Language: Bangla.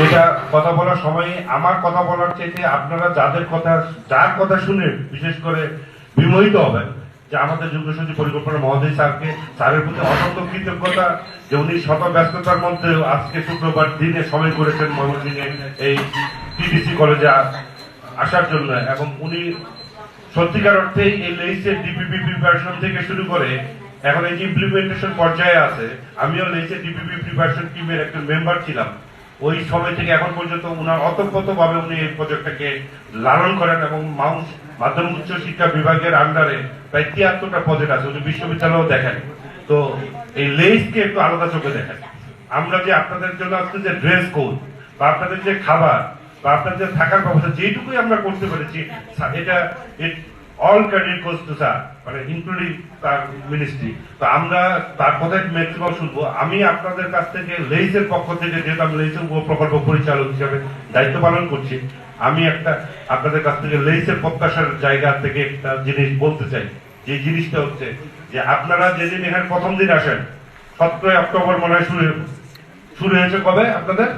যেটা কথা বলার সময়, আমার কথা বলার চাইতে আপনারা যাদের কথা, যার কথা শুনে বিশেষ করে বিমোহিত হবেন, যে আমাদের যুগ্ম সচিব পরিকল্পনা মহোদয় স্যারকে, স্যারের প্রতি অসংখ্য কৃতজ্ঞতা যে উনি শত ব্যস্ততার মধ্যে আজকে শুক্রবার দিনে সময় করেছেন ময়মনসিংহে এই টিডিসি কলেজে আসার জন্য। এবং উনি সত্যিকার অর্থেই এই লেইসের ডিপিপি প্রিপারেশন থেকে শুরু করে এখন এই যে ইমপ্লিমেন্টেশন পর্যায়ে আছে। আমিও লেইসের ডিপিপি প্রিপারেশন টিমের একজন মেম্বার ছিলাম। ওই সময় থেকে এখন পর্যন্ত উনার অতপ্রত ভাবে উনি এই প্রজেক্টটাকে লালন করেন এবং মাউন্ট মাধ্যমিক উচ্চ শিক্ষা বিভাগের আন্ডারে প্রায় তিয়াত্তরটা প্রজেক্ট আছে, উনি বিশ্ববিদ্যালয়েও দেখেন। তো এই লেইসকে একটু আলাদা চোখে দেখেন। আমরা যে আপনাদের জন্য আজকে যে ড্রেস কোড বা আপনাদের যে খাবার, বা আপনাদের থাকার ব্যবস্থা, যেটুকুই আমরা করতে পেরেছি এটা all credit goes to sir মানে ইনক্লুডিং তার মিনিস্ট্রি তো আমরা তার কথাই ম্যাক্সিমাম শুনব। আমি আপনাদের কাছ থেকে লেইসের পক্ষ থেকে যেহেতু আমি লেইসের প্রকল্প পরিচালক হিসাবে দায়িত্ব পালন করছি, আমি একটা আপনাদের কাছ থেকে লেইসের প্রত্যাশার জায়গা থেকে একটা জিনিস বলতে চাই। যে জিনিসটা হচ্ছে যে আপনারা যেদিন এখানে প্রথম দিন আসেন, সতেরোই অক্টোবর মনে হয় শুরু শুরু হয়েছে কবে আপনাদের?